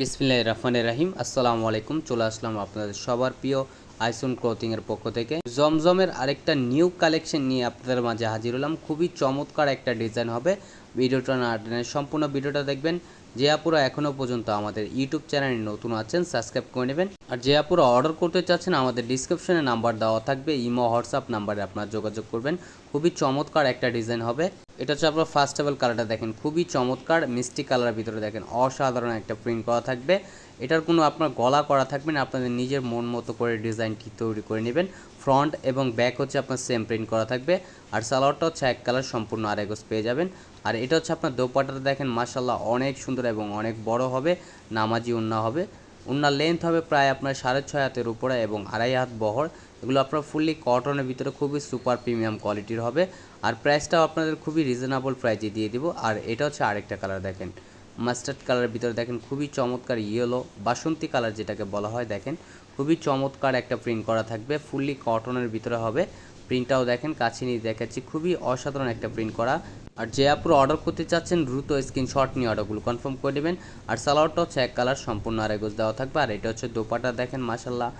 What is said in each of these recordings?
বিসমিল্লাহ রহমান রাহিম। আসসালামু আলাইকুম, চলে আসলাম আপনাদের সবার প্রিয় আইসুন এর পক্ষ থেকে। জমজমের আরেকটা নিউ কালেকশন নিয়ে আপনাদের মাঝে হাজির হলাম। খুবই চমৎকার একটা ডিজাইন হবে। ভিডিওটা না টেনে সম্পূর্ণ ভিডিওটা দেখবেন। যে আপুরা এখনও পর্যন্ত আমাদের ইউটিউব চ্যানেলে নতুন আছেন, সাবস্ক্রাইব করে নেবেন। আর যে আপুরা অর্ডার করতে চাচ্ছেন, আমাদের ডিসক্রিপশনে নাম্বার দেওয়া থাকবে, ইমো, হোয়াটসঅ্যাপ নাম্বারে আপনারা যোগাযোগ করবেন। খুবই চমৎকার একটা ডিজাইন হবে। এটা হচ্ছে আপনার ফার্স্ট টেবল কালারটা দেখেন, খুবই চমৎকার, মিষ্টি কালারের ভিতরে দেখেন অসাধারণ একটা প্রিন্ট করা থাকবে। এটার কোনো আপনার গলা করা থাকবে না, আপনাদের নিজের মন মতো করে ডিজাইনটি তৈরি করে নেবেন। ফ্রন্ট এবং ব্যাক হচ্ছে আপনার সেম প্রিন্ট করা থাকবে। আর সালোয়ারটা হচ্ছে এক কালার সম্পূর্ণ আরেগোস পেয়ে যাবেন। আর এটা হচ্ছে আপনার দোপাটাটা দেখেন মাসাল্লাহ অনেক সুন্দর এবং অনেক বড় হবে, নামাজি উন্না হবে। উন্নার লেন্থ হবে প্রায় আপনার সাড়ে ছয় হাতের উপরে এবং আড়াই হাত বহর। এগুলো আপনার ফুললি কটনের ভিতরে খুবই সুপার প্রিমিয়াম কোয়ালিটির হবে। আর প্রাইসটাও আপনাদের খুবই রিজনেবল প্রাইজে দিয়ে দিব। আর এটা হচ্ছে আরেকটা কালার দেখেন মাস্টার্ড কালারের ভিতরে দেখেন, খুবই চমৎকার ইয়েলো বাসন্তী কালার যেটাকে বলা হয় দেখেন, খুবই চমৎকার একটা প্রিন্ট করা থাকবে ফুললি কটনের ভিতরে হবে। প্রিন্টটাও দেখেন, কাছে নিয়ে দেখাচ্ছি, খুবই অসাধারণ একটা প্রিন্ট করা। আর যে আপুরো অর্ডার করতে চাচ্ছেন, দ্রুত স্ক্রিনশট নিয়ে অর্ডারগুলো কনফার্ম করে দেবেন আর সালোয়ারটা হচ্ছে এক কালার সম্পূর্ণ আরেগোজ দেওয়া থাকবে। আর এটা হচ্ছে দোপাটা, দেখেন মাসাল্লাহ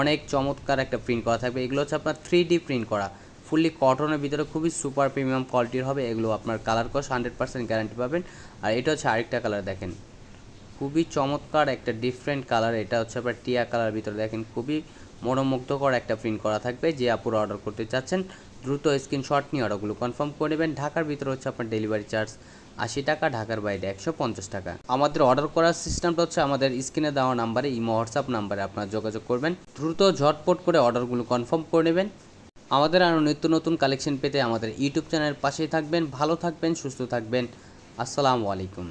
অনেক চমৎকার একটা প্রিন্ট করা থাকবে। এগুলো হচ্ছে আপনার থ্রি ডি প্রিন্ট করা। ফুললি কটনের ভিতরে খুবই সুপার প্রিমিয়াম কোয়ালিটির হবে। এগুলো আপনার কালার কস হান্ড্রেড পার্সেন্ট গ্যারান্টি পাবেন। আর এটা হচ্ছে আরেকটা কালার দেখেন। খুবই চমৎকার একটা ডিফারেন্ট কালার এটা হচ্ছে আপনার টিয়া কালার ভিতরে, দেখেন, খুবই মনোমুগ্ধকর একটা প্রিন্ট করা থাকবে যে আপুরা অর্ডার করতে চাচ্ছেন। দ্রুত স্ক্রিনশট নিয়ে অর্ডারগুলো কনফার্ম করে নেবেন। ঢাকার ভিতরে হচ্ছে আপনার ডেলিভারি চার্জ আশি টাকা, ঢাকার বাইরে একশো পঞ্চাশ টাকা। আমাদের অর্ডার করার সিস্টেমটা হচ্ছে আমাদের স্ক্রিনে দেওয়া নাম্বারে, ইমো, হোয়াটসঅ্যাপ নাম্বারে আপনারা যোগাযোগ করবেন। দ্রুত ঝটপট করে অর্ডারগুলো কনফার্ম করে নেবেন। আমাদের আরও নিত্য নতুন কালেকশন পেতে আমাদের ইউটিউব চ্যানেলের পাশেই থাকবেন। ভালো থাকবেন, সুস্থ থাকবেন। আসসালামু আলাইকুম।